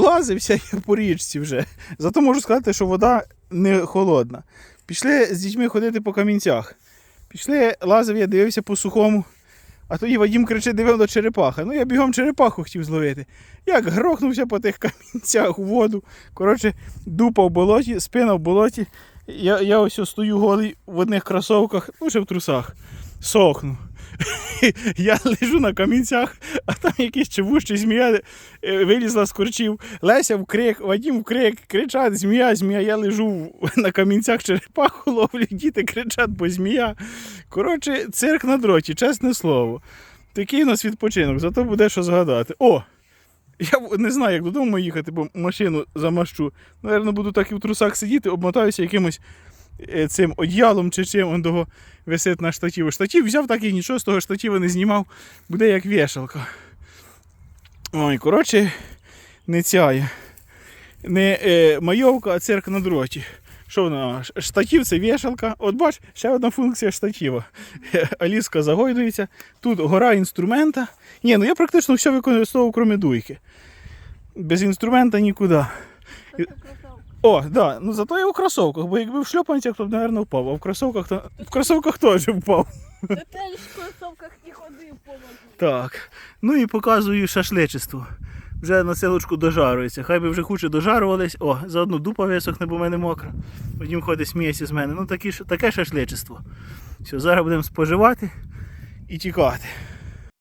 лазився я по річці вже. Зато можу сказати, що вода не холодна. Пішли з дітьми ходити по камінцях. Пішли, лазив, я дивився по сухому. А тоді Вадім кричить, дивив до черепаха. Ну я бігом черепаху хотів зловити. Як грохнувся по тих камінцях у воду. Коротше, дупа в болоті, спина в болоті. Я, я ось стою голий в одних кросовках, ну ще в трусах. Сохну. Я лежу на камінцях, а там якийсь чевущий змія е, вилізла з корчів. Леся в крик, Вадім в крик, кричать, змія, змія. Я лежу на камінцях черепаху ловлю, діти кричать, бо змія. Коротше, цирк на дроті, чесне слово. Такий у нас відпочинок, зато буде що згадати. О! Я не знаю, як додому їхати, бо машину замащу. Наверно, буду так і в трусах сидіти, обмотаюся якимось цим одіялом чи чим он того висить на штативі. Штатив взяв так і нічого з того штатива не знімав. Буде як вішалка. Ой, коротше, не цяє. Не е, майовка, а цирк на дроті. Що вона? Ш- Штатив це вішалка. От бач, ще одна функція штатива. Аліска загойдується. Тут гора інструмента. Ні, ну я практично все використовував, крім дуйки. Без інструмента нікуди. О, да. Ну зато я у кросовках, бо якби в шльопанцях, то б, мабуть, впав. А в кросовках, то... в кросовках теж впав. Та теж в кросовках і ходив по воді. Так. Ну і показую шашличество. Вже на селочку дожарується. Хай би вже хуче дожарувались. О, заодно дупа висохне, бо в мене мокра. Потім ходить сміється з мене. Ну такі, таке шашличество. Все, зараз будемо споживати і тікати.